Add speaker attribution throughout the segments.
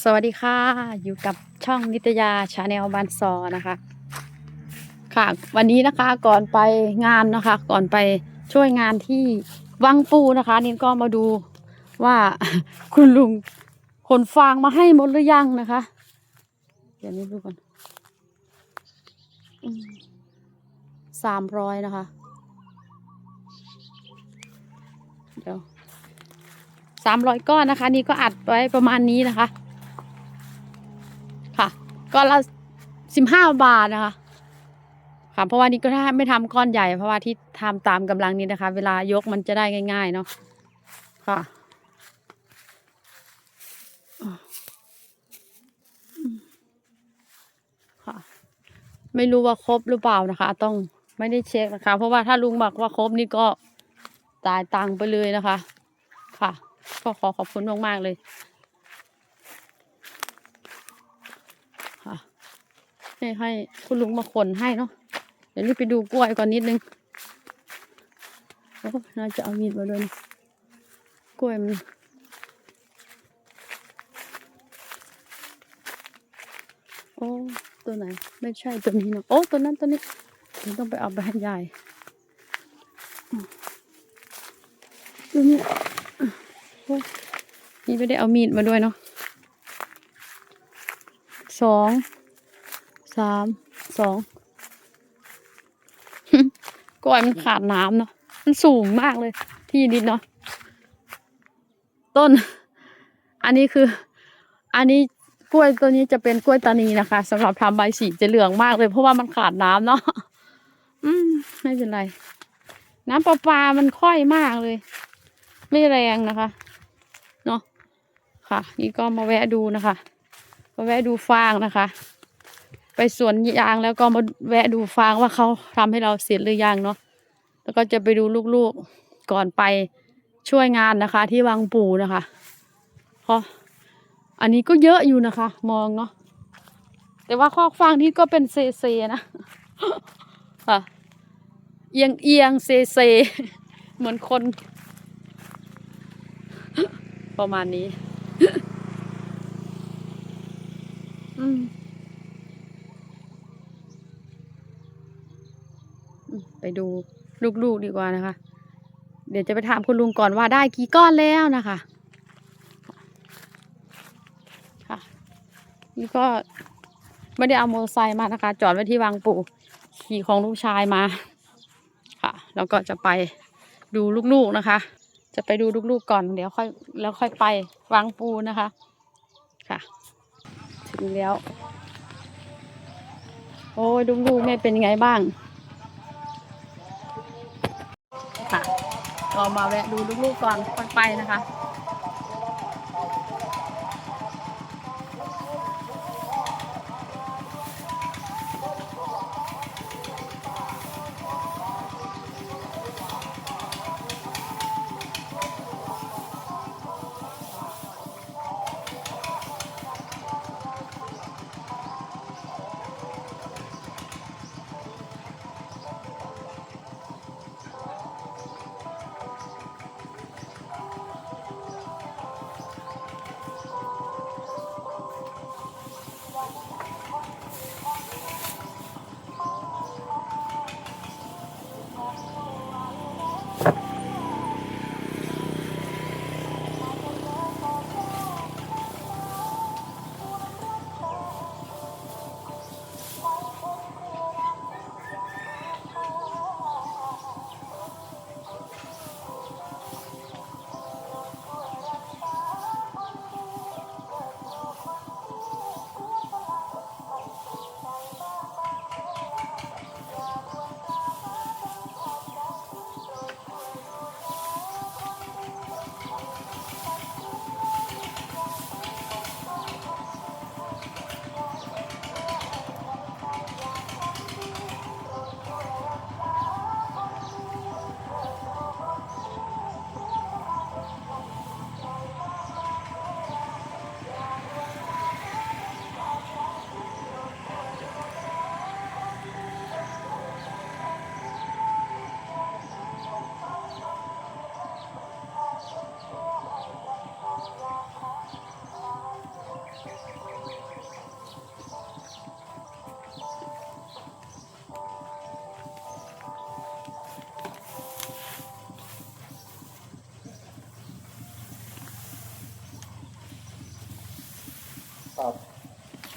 Speaker 1: สวัสดีค่ะ อยู่กับช่องนิตยาชาแนลบานซอนะคะ ค่ะ วันนี้นะคะก่อนไปงานนะคะ ก่อนไปช่วยงานที่วังปูนะคะนินก็มาดูว่าคุณลุงขนฟางมาให้หมดหรือยังนะคะ เดี๋ยวนี้ดูก่อนสามร้อยนะคะ เดี๋ยวสามร้อยก้อนนะคะ นี่ก็อัดไว้ประมาณนี้นะคะค่ะ ก้อนละสิบห้าบาทนะคะค่ะเพราะว่านี่ก็ถ้าไม่ทำก้อนใหญ่ เพราะว่าที่ทำตามกำลังนี้นะคะ เวลายกมันจะได้ง่าย ๆ เนาะค่ะค่ะ ไม่รู้ว่าครบหรือเปล่านะคะ ต้องไม่ได้เช็คนะคะ เพราะว่าถ้าลุงบอกว่าครบนี่ก็จ่ายตังค์ไปเลยนะคะ ค่ะ ก็ขอขอบคุณมากๆเลย ค่ะ ให้ให้คุณลุงมาขนให้เนาะเดี๋ยวนี้ไปดูกล้วยก่อนนิดนึงโอ้น่าจะเอามีดมาด้วยกล้วยมันโอ้ตัวไหน ไม่ใช่ตัวนี้เนอะโอ้ตัวนั้นตัวนี้เดี๋ยวต้องไปเอาไปให้ยายอืมตัวนี้โอ้นี่ไม่ได้เอามีดมาด้วยเนาะสอง สามสองกล้วยมันขาดน้ำเนาะมันสูงมากเลย ที่ดินเนาะต้น อันนี้คือ อันนี้กล้วยตัวนี้จะเป็นกล้วยตานีนะคะสำหรับทำใบสีจะเหลืองมากเลย เพราะว่ามันขาดน้ำเนาะอืมไม่เป็นไร น้ำประปามันค่อยมากเลย ไม่แรงนะคะเนาะค่ะ นี่ก็มาแวะดูนะคะมาแวะดูฟางนะคะ ไปสวนยางแล้วก็มาแวะดูฟางว่าเขาทำให้เราเสร็จหรือยังเนาะแล้วก็จะไปดูลูกๆก่อนไปช่วยงานนะคะ ที่วังปู่นะคะเพราะอันนี้ก็เยอะอยู่นะคะ มองเนาะแต่ว่าคอกฟางนี่ก็เป็นเซเซนะค่ะเอียงเอียงเซเซเหมือนคน ประมาณนี้ อืม อืม ไปดูลูกๆดีกว่านะคะ เดี๋ยวจะไปถามคุณลุงก่อนว่าได้กี่ก้อนแล้วนะคะค่ะนี่ก็ไม่ได้เอามอเตอร์ไซค์มานะคะ จอดไว้ที่วังปู่ขี่ของลูกชายมาค่ะแล้วก็จะไปดูลูกๆนะคะ จะไปดูลูกๆก่อนเดี๋ยวค่อยแล้วค่อยไปวังปูนะคะค่ะถึงแล้ว โอ้ยลูกๆแม่เป็นยังไงบ้าง เรามาแวะดูลูกๆก่อนก่อนไปนะคะ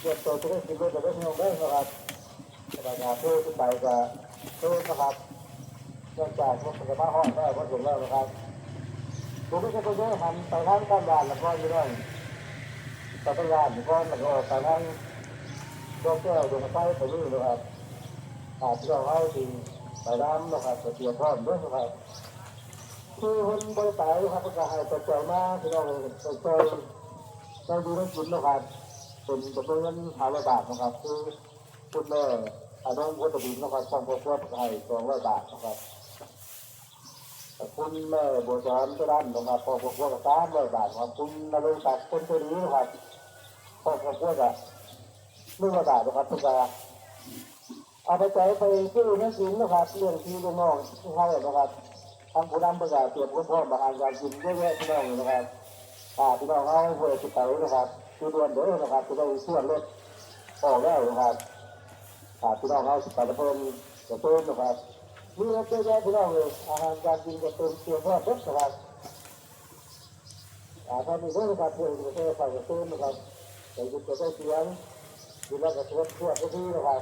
Speaker 2: เรียกตัวจะได้กินรถจะได้เงินได้นะครับรายงานเพื่อขึ้นไปจะเพิ่มนะครับเนื่องจากรถมันจะมาห้องได้ก็ถึงแล้วนะครับผมไม่ใช่คนเยอะหันไปทางการงานแล้วก็อยู่ด้วยไปทางงานแล้วก็แล้วก็ไปทางดอกแก้วดวงไฟไปนู่นนะครับอาจจะเอาให้ดีไปน้ำนะครับจะเตรียมพร้อมด้วยนะครับคือคนบริษัทนะครับก็ให้กระจายมาที่เราไปเจอเราดูได้กินนะครับ เป็นจำนวนเงินหาร้อยบาทนะครับ คือคุณแม่อาน้องวัตบินนะครับสองพวกพวกไทยสองร้อยบาทนะครับคุณแม่บัวสอนก็ด้านนะครับพอพวกพวกสามร้อยบาทครับคุณนรงศักดิ์คนตัวนี้นะครับพอพวกพวกอะหนึ่งร้อยบาทนะครับทุกการเอาไปใจไปซื้อเนื้อสินนะครับเรื่องที่น้องที่เขานะครับทางผู้นำประกาศเตรียมพร้อมอาหารการกินเยอะแยะที่น้องนะครับอ่าพี่น้องเอาเวทีไปนะครับ คือด่วนเด้อนะครับจะได้ส่วนลดออกแล้วนะครับอ่าพี่น้องเอาสิไปเพิ่มจะเพิ่มนะครับมีเยอะแยะพี่น้องเลยอาหารการกินจะเติมเตรียมเพิ่มเพิ่มนะครับอาถ้ามีเรื่องการเพิ่มจะเพิ่มไปจะเพิ่มนะครับแต่ยุดจะได้เสียงดูแลกระทรวงทั่วทุกที่นะครับ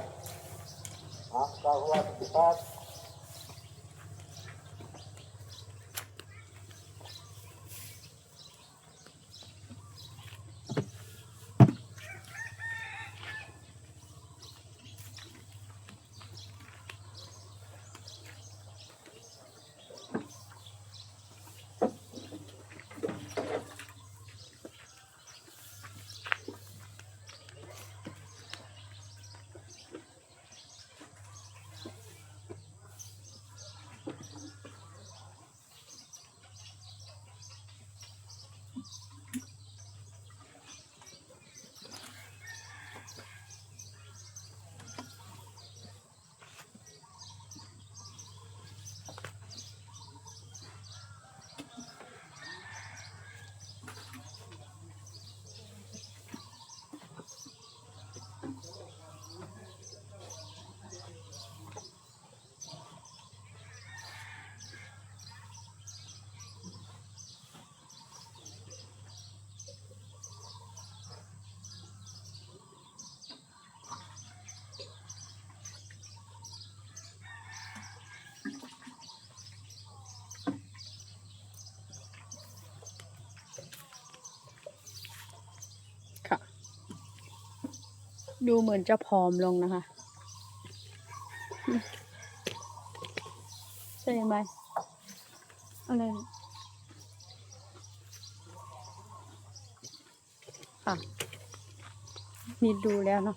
Speaker 2: อะก็ว่าสิครับ
Speaker 1: ค่ ดูเหมือนจะผอมลงนะคะ ใช่ไหมอะไรเนี่ยค่ะนี่ดูแล้วเนาะ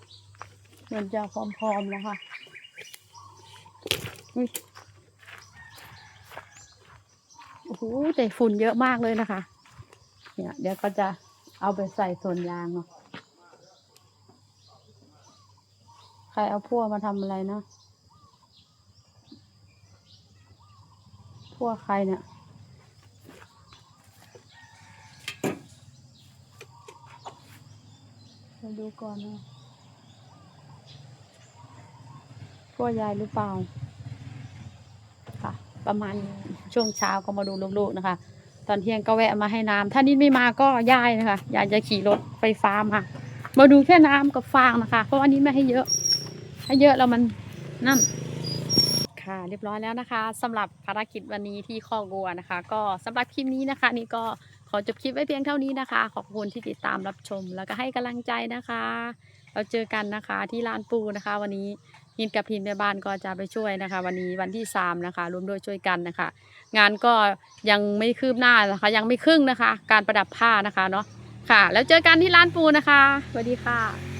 Speaker 1: เหมือนจะผอมๆแล้วค่ะโอ้โหแต่ฝุ่นเยอะมากเลยนะคะ เนี่ย เดี๋ยวก็จะเอาไปใส่ส่วนยางเนาะ ใค รเอาพั่วมาทำอะไรนะพั่วใครเนี่ยเราดูก่อนนะพั่วยายหรือเปล่า ค่ะ ประมาณช่วงเช้าก็มาดูลูกๆนะคะ ตอนเที่ยงก็แวะมาให้น้ำ ถ้านิดไม่มาก็ยายนะคะ ยายจะขี่รถไฟฟ้ามามาดูแค่น้ำกับฟางนะคะ เพราะว่านี้ไม่ให้เยอะ ถ้าเยอะแล้วมันนั่น ค่ะเรียบร้อยแล้วนะคะสำหรับภารกิจวันนี้ที่ข้อกัวนะคะ ก็สำหรับคลิปนี้นะคะ นี่ก็ขอจบคลิปไว้เพียงเท่านี้นะคะ ขอบคุณที่ติดตามรับชม แล้วก็ให้กำลังใจนะคะ เราเจอกันนะคะที่ลานปูนะคะ วันนี้ยินกับพินแม่บ้านก็จะไปช่วยนะคะ วันนี้วันที่สามนะคะร่วมด้วยช่วยกันนะคะ งานก็ยังไม่คืบหน้านะคะ ยังไม่ครึ่งนะคะ การประดับผ้านะคะเนาะค่ะ แล้วเจอกันที่ร้านปูนะคะสวัสดีค่ะ